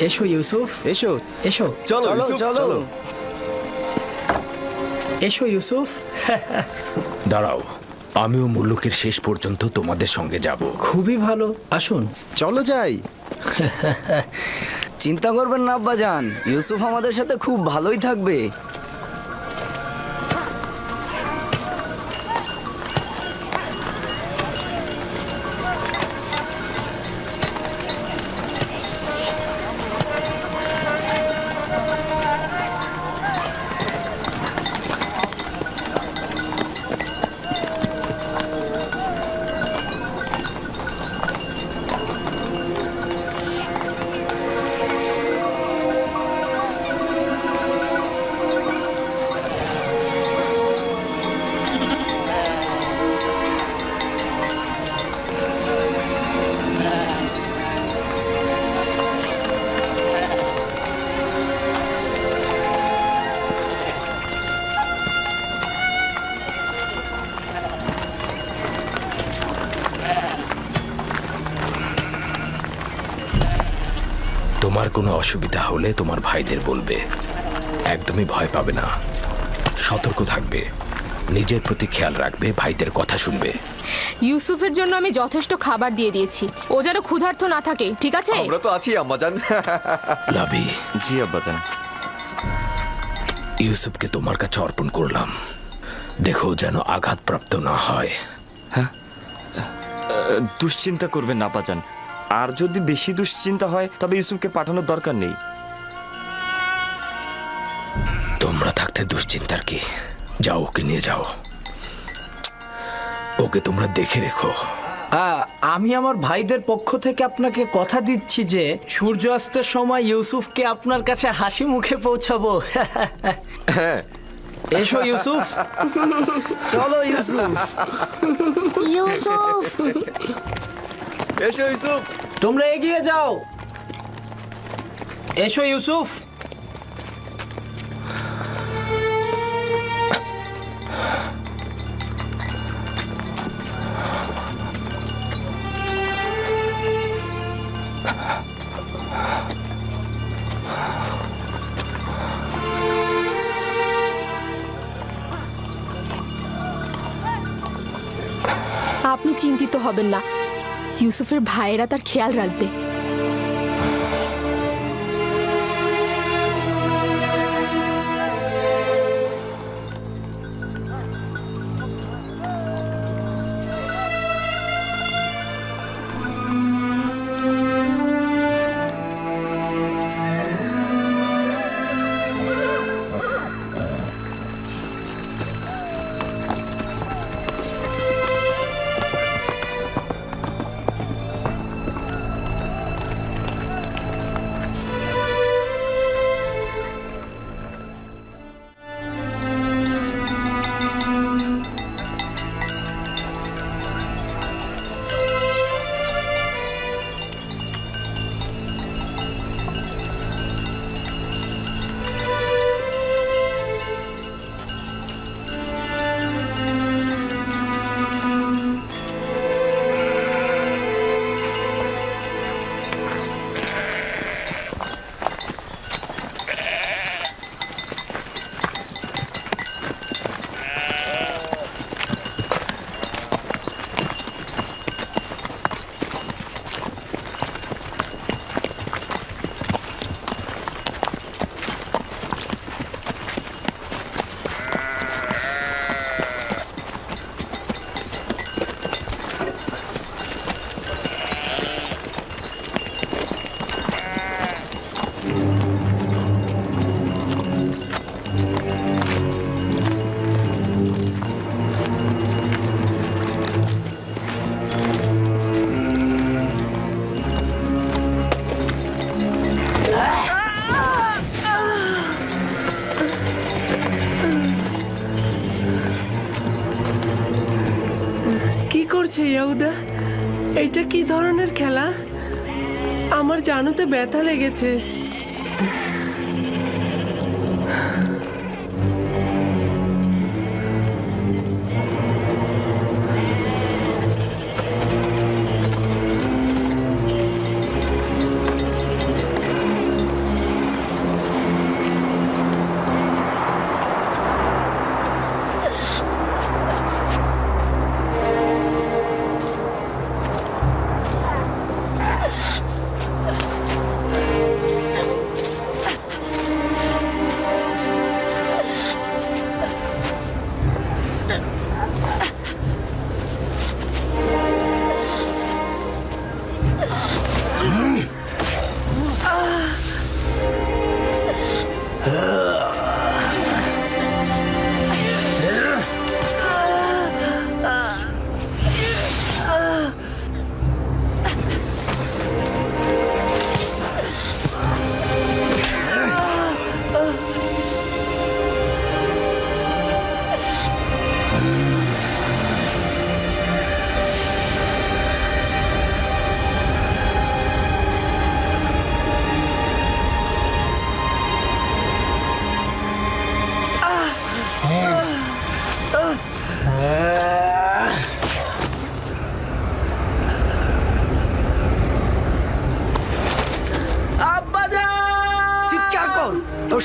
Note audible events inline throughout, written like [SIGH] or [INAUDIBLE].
এসো ইউসুফ। এসো। এসো। চলো চলো ইউসুফ, চলো। এসো ইউসুফ। [LAUGHS] দাঁড়াও আমিও মুল্লুকের শেষ পর্যন্ত তোমাদের সঙ্গে যাব। খুবই ভালো। আসুন। চলো যাই। [LAUGHS] চিন্তা করবেন না আব্বাজান। ইউসুফ আমাদের সাথে খুব ভালোই থাকবে। কোনো অসুবিধা হলে তোমার ভাইদের বলবে। একদমই ভয় পাবে না। সতর্ক থাকবে। নিজের প্রতি খেয়াল রাখবে ভাইদের কথা শুনবে। ইউসুফের জন্য আমি যথেষ্ট খাবার দিয়ে দিয়েছি। ও যেন ক্ষুধার্ত না থাকে ঠিক আছে? আমরা তো আছি আম্মাজান। লাভি। জি আব্বাজান ইউসুফকে তোমার কাছে অর্পণ করলাম। দেখো যেন আঘাতপ্রাপ্ত না হয়। হ্যাঁ? দুশ্চিন্তা করবেন না আব্বাজান আর যদি বেশি দুশ্চিন্তা হয় তবে ইউসুফকে পাঠানোর দরকার নেই। তোমরা থাকতে দুশ্চিন্তার কি? যাও ওকে নিয়ে যাও। ওকে তোমরা দেখে রেখো। আমি আমার ভাইদের পক্ষ থেকে আপনাকে কথা দিচ্ছি যে সূর্যাস্তের সময় ইউসুফকে আপনার কাছে হাসি মুখে পৌঁছাবো। এসো ইউসুফ। চলো ইউসুফ। ইউসুফ! এসো ইউসুফ। তোমরা এগিয়ে যাও। এসো ইউসুফ। আপনি চিন্তিত হবেন না। ইউসুফের ভাইয়েরা তার খেয়াল রাখবে। আমার জানুতে ব্যথা লেগেছে।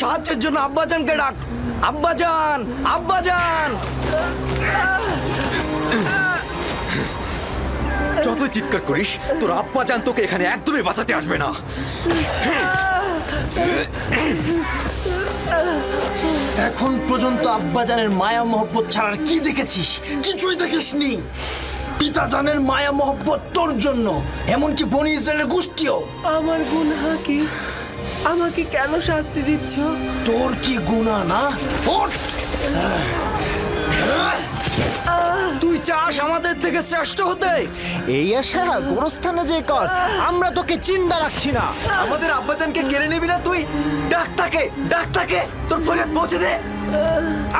সাহায্যের জন্য আব্বাজানকে ডাক। আব্বাজান আব্বাজান! যতই চিৎকার করিস তোর আব্বাজান তোকে এখানে একদমই বাঁচাতে আসবে না। এখন পর্যন্ত আব্বাজানের মায়া মহব্বত ছাড়ার কি দেখেছিস? কিছুই দেখিসনি। পিতাজানের মায়া মহব্বত তোর জন্য এমনকি বনি ইসরায়েলের গোষ্ঠীও। আমার গুনহা কি? আমাকে কেন শাস্তি দিচ্ছ? তোর কি গুণা না? ওঠ! তুই চাস আমাদের থেকে শ্রেষ্ঠ হতে? এই আশা গোরস্থানে যে কর আমরা তোকে চিন্তা রাখছি না। আমাদের আব্বাজানকে কেড়ে নিবি না তুই? ডাক তাকে ডাক তাকে তোর ফরিয়াদ পৌঁছে দে।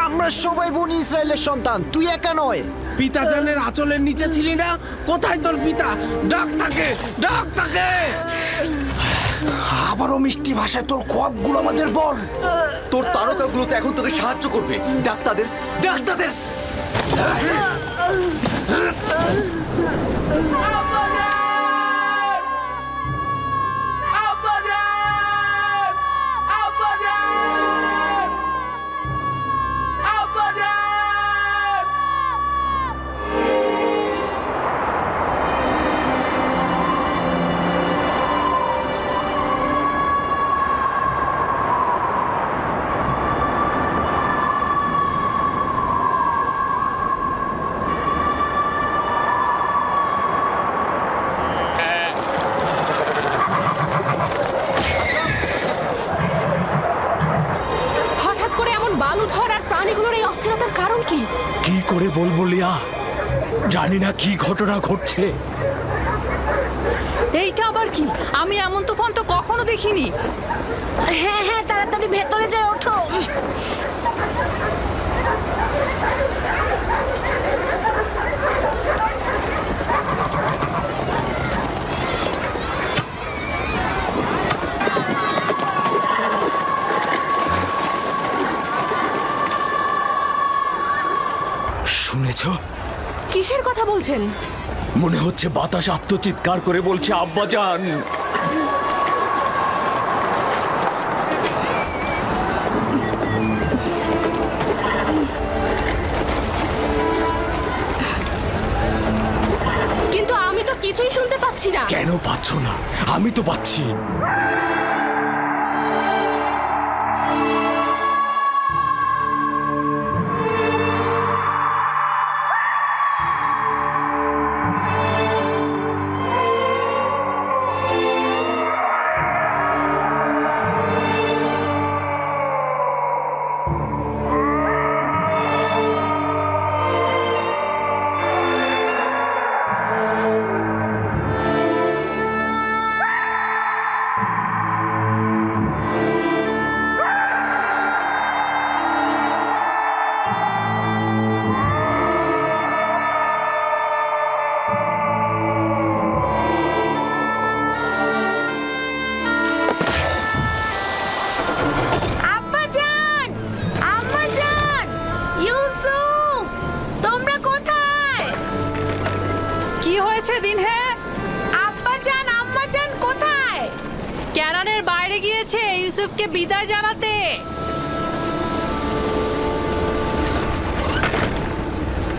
আমরা সবাই বনি ইসরায়েলের সন্তান তুই একা নয়। পিতা জানের আঁচলের নিচে ছিলি না? কোথায় তোর পিতা? ডাক তাকে ডাক তাকে! আবারও মিষ্টি ভাষায় তোর খোয়াবগুলো আমাদের বল। তোর তারকাগুলো তো এখন তোকে সাহায্য করবে। ডাক্তারদের তাদের কি? কি করে বলব লিয়া? জানি না কি ঘটনা ঘটছে। এইটা আবার কি? আমি এমন তুফান তো কখনো দেখিনি। হ্যাঁ হ্যাঁ তাড়াতাড়ি ভেতরে যাই ওঠো। শুনেছ কিসের কথা বলছেন? মনে হচ্ছে বাতাস আত্মচিৎকার করে বলছে আব্বা আব্বাজান। কিন্তু আমি তো কিছুই শুনতে পাচ্ছি না। কেন পাচ্ছ না? আমি তো পাচ্ছি।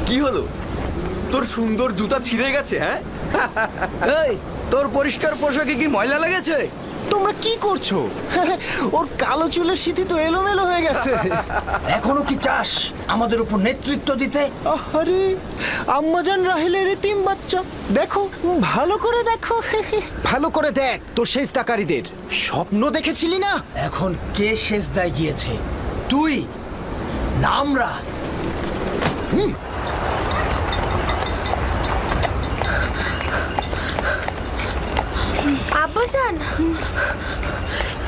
কি হলো? তোর সুন্দর জুতা ছিঁড়ে গেছে হ্যাঁ? এই তোর পরিষ্কার পোশাকে কি ময়লা লেগেছে? তোমরা কি করছ? ওর কালো চুলের স্মৃতি তো এলোমেলো হয়ে গেছে। এখনও কি চাস আমাদের উপর নেতৃত্ব দিতে? আরে আম্মাজান রাহেলের এতিম বাচ্চা। দেখো ভালো করে দেখো। ভালো করে দেখ তোর শেষ তাকারীদের স্বপ্ন দেখেছিলি না? এখন কে শেষ দায় গিয়েছে? তুই? না আমরা আব্বাজান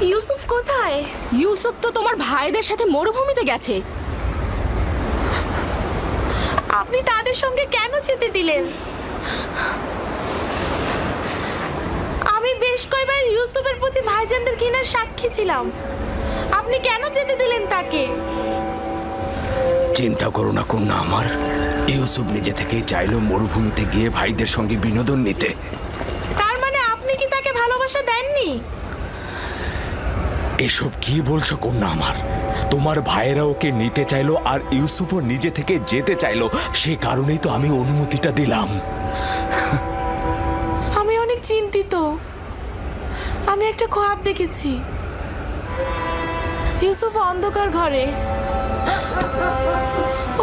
ইউসুফ কোথায়? ইউসুফ তো তোমার ভাইদের সাথে মরুভূমিতে গেছে। আপনি তাদের সঙ্গে কেন যেতে দিলেন? আমি বেশ কয়েকবার ইউসুফের প্রতি ভাইজানদের ঘৃণার সাক্ষী ছিলাম। আপনি কেন যেতে দিলেন তাকে? চিন্তা করো না কন্যা আমার। ইউসুফ নিজে থেকে চাইলো মরুভূমিতে গিয়ে ভাইদের সঙ্গে বিনোদন নিতে তার মানে আপনি কি তাকে ভালোবাসা দেননি? এসব কি বলছো কন্যা আমার? তোমার ভাইয়েরা ওকে নিতে চাইলো আর ইউসুফও নিজে থেকে যেতে চাইলো সে কারণেই তো আমি অনুমতিটা দিলাম। আমি অনেক চিন্তিত। আমি একটা খোয়াব দেখেছি। ইউসুফ অন্ধকার ঘরে।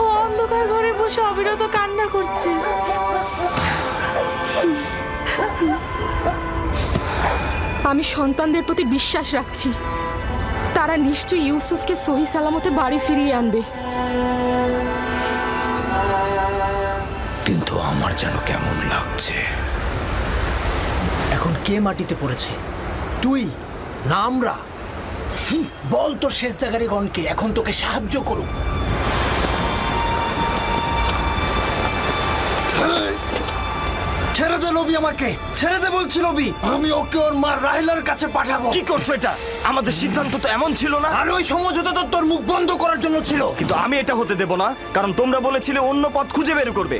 ও অন্ধকার ঘরে বসে অবিরত কান্না করছে। আমি সন্তানদের প্রতি বিশ্বাস রাখছি। তারা নিশ্চয়ই ইউসুফকে সহি সালামতে বাড়ি ফিরিয়ে আনবে। কিন্তু আমার যেন কেমন লাগছে। এখন কে মাটিতে পড়েছে? তুই না আমরা? হুঁ, বল তোর গণকে এখন তোকে সাহায্য করুক। ছেড়ে দে লবি আমাকে। ছেড়ে দে বলছি লবি আমি ওকে ওর মা রাহিলার কাছে পাঠাবো। কি করছ এটা? আমাদের সিদ্ধান্ত তো এমন ছিল না? আর ওই সমঝোতা তো তোর মুখ বন্ধ করার জন্য ছিল। কিন্তু আমি এটা হতে দেব না কারণ তোমরা বলেছিলে অন্য পথ খুঁজে বের করবে।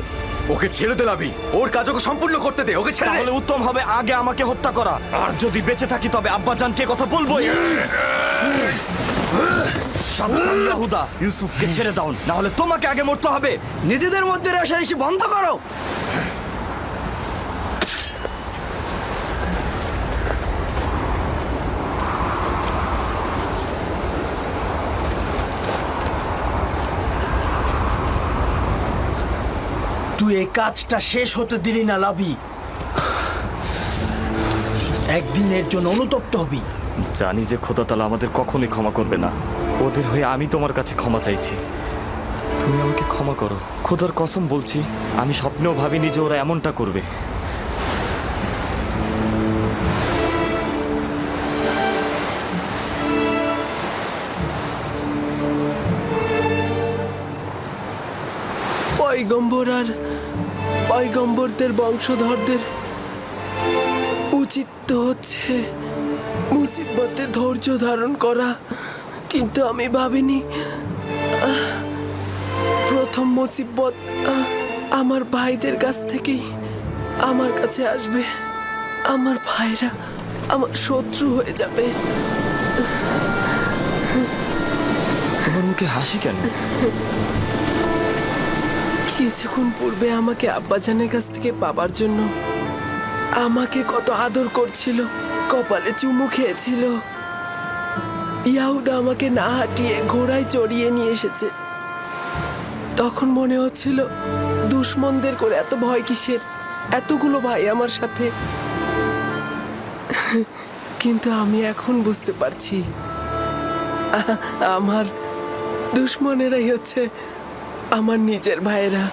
ওকে ছেড়ে দে লাভি। ওর কাজ ওকে সম্পূর্ণ করতে দে ওকে ছেড়ে তাহলে উত্তম হবে আগে আমাকে হত্যা করা। আর যদি বেঁচে থাকি তবে আব্বাজানকে কথা বলবোই? সাবধান ইয়াহুদা ইউসুফকে ছেড়ে দাও না হলে তোমাকে আগে মরতে হবে। নিজেদের মধ্যে রেশারেশি বন্ধ করো। তুই এই কাজটা শেষ হতে দিলি না লাবি। একদিনের জন্য অনুতপ্ত হবি। জানি যে খোদা তালা আমাদের কখনোই ক্ষমা করবে না। ওদের হয়ে আমি তোমার কাছে ক্ষমা চাইছি। তুমি আমাকে ক্ষমা করো। খোদার কসম বলছি আমি স্বপ্নেও ভাবিনি যে ওরা এমনটা করবে। পয়গম্বর আর পয়গম্বরদের বংশধরদের। উচিত তো হচ্ছে মুসিবতে ধৈর্য ধারণ করা, কিন্তু আমি ভাবিনি প্রথম মুসিবত আমার ভাইদের কাছ থেকেই আমার কাছে আসবে। আমার ভাইরা আমার শত্রু হয়ে যাবে। তোমার মুখে হাসি কেন? কিছুক্ষণ পূর্বে আমাকে আব্বাজানের কাছ থেকে পাবার জন্য আমাকে কত আদর করছিল, কপালে চুমু খেয়েছিল। ইয়াহুদা আমাকে না হাঁটিয়ে ঘোড়ায় চড়িয়ে নিয়ে এসেছে। তখন মনে হচ্ছিল, দুশ্মনদের করে এত ভয় কিসের? এতগুলো ভাই আমার সাথে। কিন্তু আমি এখন বুঝতে পারছি আমার দুশ্মনেরাই হচ্ছে আমার নিজের ভাইয়েরা।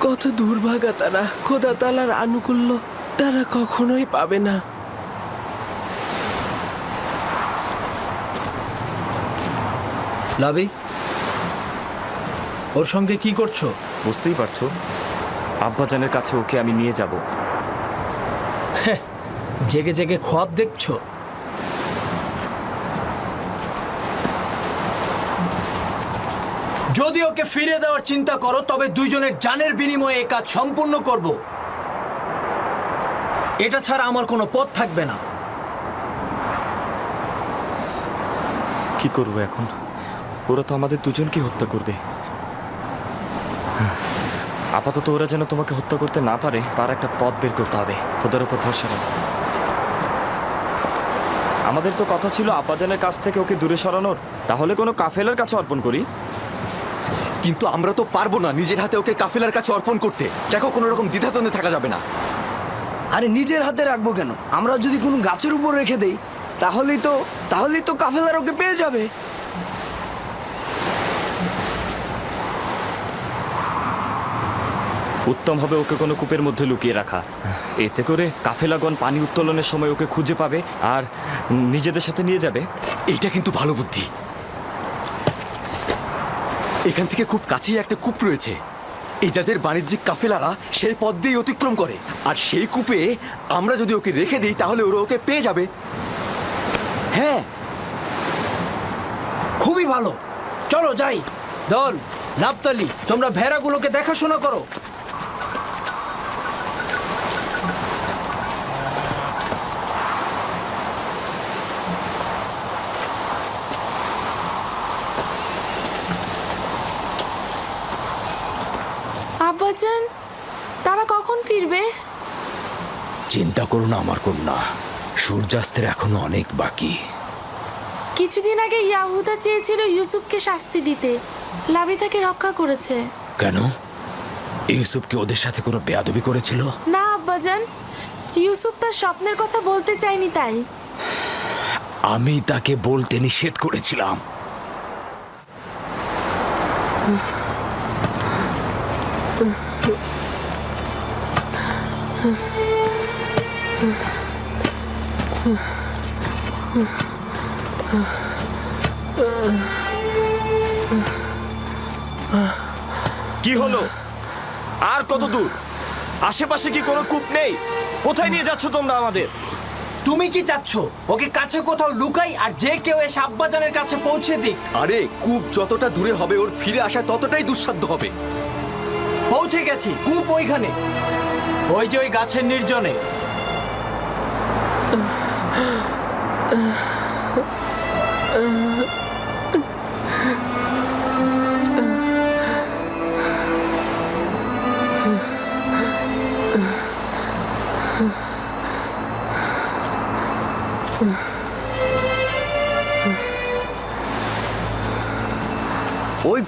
কত দুর্ভাগা তারা খোদা তালার আনুকূল্য তারা কখনোই পাবে না। লাবি ওর সঙ্গে কি করছ? বুঝতেই পারছ। আব্বাজানের কাছে ওকে আমি নিয়ে যাব। জেগে জেগে খোয়াব দেখছ? যদি ওকে ফিরে দেওয়ার চিন্তা করো, তবে দুইজনের জানের বিনিময়ে এই কাজ সম্পূর্ণ করব। এটা ছাড়া আমার কোনো পথ থাকবে না। কি করব এখন? ওরা তো আমাদের দুজনকে হত্যা করবে। আপাতত ওরা যেন তোমাকে হত্যা করতে না পারে, তার একটা পথ বের করতে হবে। খোদার উপর ভরসা রাখো। আমাদের তো কথা ছিল, আব্বাজানের কাছ থেকে ওকে দূরে সরানোর। তাহলে কোনো কাফেলার কাছে অর্পণ করি? কিন্তু আমরা তো পারব না নিজের হাতে ওকে কাফেলার কাছে অর্পণ করতে। দেখো কোনো রকম দ্বিধাদ্বন্দ্বে থাকা যাবে না। আরে নিজের হাতে রাখব কেন? আমরা যদি কোনো গাছের উপর রেখে দেই তাহলেই তো তাহলেই তো কাফেলার ওকে পেয়ে যাবে। উত্তম হবে ওকে কোনো কূপের মধ্যে লুকিয়ে রাখা। এতে করে কাফেলাগণ পানি উত্তোলনের সময় ওকে খুঁজে পাবে আর নিজেদের সাথে নিয়ে যাবে। এইটা কিন্তু ভালো বুদ্ধি। এখান থেকে খুব কাছেই একটা কূপ রয়েছে। এই যাদের বাণিজ্যিক কাফেলারা সেই পথ দিয়ে অতিক্রম করে। আর সেই কূপে আমরা যদি ওকে রেখে দিই তাহলে ওরা ওকে পেয়ে যাবে। হ্যাঁ। খুবই ভালো। চলো যাই। দল নাপতালি তোমরা ভেড়াগুলোকে দেখাশোনা করো। চিন্তা করো না আমার কন্যা। সূর্যাস্তের এখনও অনেক বাকি। কিছুদিন আগে ইয়াহুদা চেয়েছিল ইউসুফকে শাস্তি দিতে। লাভি তাকে রক্ষা করেছে। কেন? ইউসুফ কি ওদের সাথে কোনো বেয়াদবি করেছিল? না আব্বাজান। ইউসুফ তার স্বপ্নের কথা বলতে চায়নি তাই। আমি তাকে বলতে নিষেধ করেছিলাম। কি হলো? আর কত দূর? আশেপাশে কি কোনো কূপ নেই? কোথায় নিয়ে যাচ্ছ তোমরা আমাদের? তুমি কি চাচ্ছ? ওকে কাছে কোথাও লুকাই আর যে কেউ এসে আব্বাজানের কাছে পৌঁছে দিক। আরে কূপ যতটা দূরে হবে ওর ফিরে আসা ততটাই দুঃসাধ্য হবে। পৌঁছে গেছি কূপ ওইখানে। ওই যে ওই গাছের নির্জনে। ওই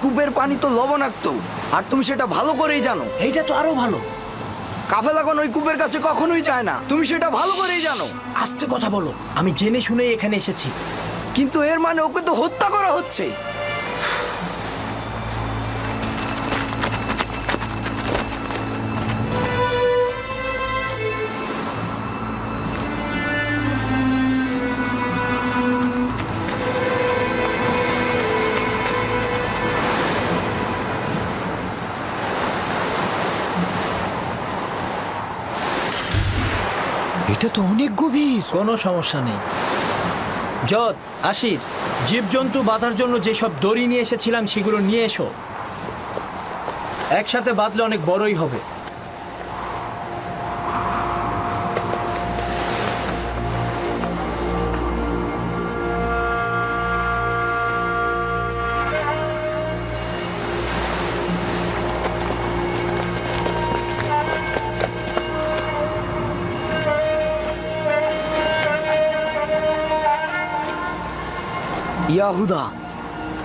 কূপের পানি তো লবণাক্ত আর তুমি সেটা ভালো করেই জানো। এইটা তো আরও ভালো। কাফেলাগন ওই কূপের কাছে কখনোই যায় না তুমি সেটা ভালো করেই জানো। আস্তে কথা বলো। আমি জেনে শুনে এখানে এসেছি। কিন্তু এর মানে ওকে তো হত্যা করা হচ্ছে। এটা তো অনেক গভীর। কোনো সমস্যা নেই। যত আশির জীবজন্তু বাঁধার জন্য যেসব দড়ি নিয়ে এসেছিলাম সেগুলো নিয়ে এসো। একসাথে বাঁধলে অনেক বড়ই হবে। ইয়াহুদা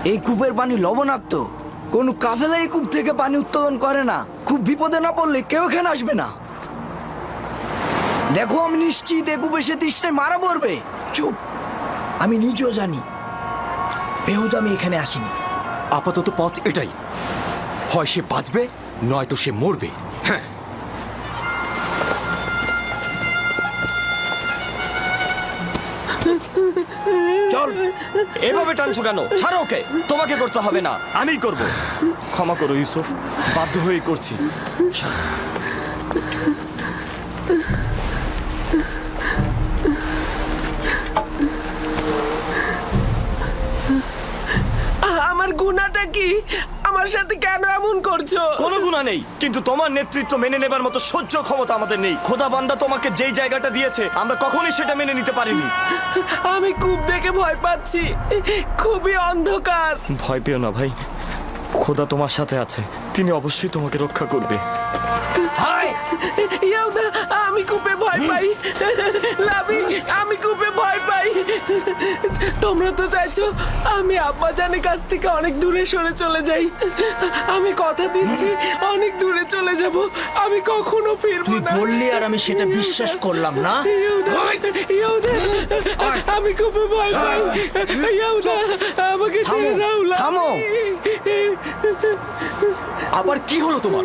এই কূপের পানি লবণাক্ত। কোন কাফেলা এই কূপ থেকে পানি উত্তোলন করে না। খুব বিপদে না পড়লে কেউ এখানে আসবে না। দেখো, আমি নিশ্চিত এ কূপে সে তৃষ্ণায় মারা পড়বে। চুপ, আমি নিজেও জানি। বেহুদ, আমি এখানে আসিনি। আপাতত পথ এটাই। হয় সে বাঁচবে, নয়তো সে মরবে। এভাবে টানছো কেন? ছাড়ো ওকে। তোমাকে করতে হবে না। আমিই করব। ক্ষমা করো ইউসুফ। বাধ্য হয়ে করছি। আমার গুণাটা কি? আমার সাথে কেন এমন করছ? কোনো গুণা নেই। কিন্তু তোমার নেতৃত্ব মেনে নেবার মতো সহ্য ক্ষমতা আমাদের নেই। খোদা বান্দা তোমাকে যেই জায়গাটা দিয়েছে আমরা কখনোই সেটা মেনে নিতে পারিনি। আমি কূপ দেখে ভয় পাচ্ছি। খুবই অন্ধকার। ভয় পেও না ভাই। খোদা তোমার সাথে আছে। তিনি অবশ্যই তোমাকে রক্ষা করবে। ইয়াউদা আমি কূপে ভয় পাই। লাভি আমি কূপে ভয় পাই। তোমরা তো চাইছো আমি আব্বাজানের কাছ থেকে অনেক দূরে সরে চলে যাই। আমি কথা দিচ্ছি অনেক দূরে চলে যাব। আমি কখনো ফিরবো তুই না। বললি আর আমি সেটা বিশ্বাস করলাম না? আমি খুব ভয় পাই। ইয়াউদা, আমাকে ছেড়ে থামো, দাও। থামো। আবার কি হলো তোমার?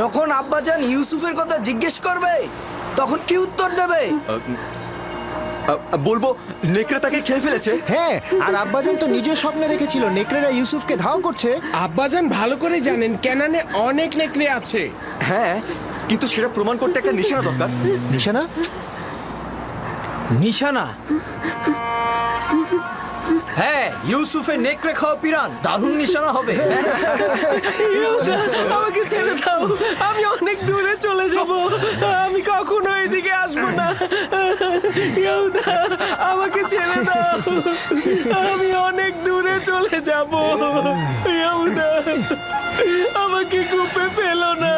যখন আব্বাজান ইউসুফের কথা জিজ্ঞেস করবে তখন কি উত্তর দেবে? বলব নেকড়ে তাকে খেয়ে ফেলেছে। হ্যাঁ আর আব্বাজান তো নিজের স্বপ্নে দেখেছিল নেকড়েরা ইউসুফকে ধাও করছে। আব্বাজান ভালো করে জানেন কেনানে অনেক নেকড়ে আছে। হ্যাঁ কিন্তু সেটা প্রমাণ করতে একটা নিশানা দরকার। নিশানা? নিশানা? হ্যাঁ ইউসুফের নেকড়ে খাওয়া পিরান দারুণ নিশানা হবে। আমাকে ছেড়ে দাও। আমি অনেক দূরে চলে যাব। আমি কখনো এদিকে আসব না। ইয়াউদা, আমাকে ছেড়ে দাও। আমি অনেক দূরে চলে যাব। ইয়াউদা, আমাকে কূপে ফেলো না।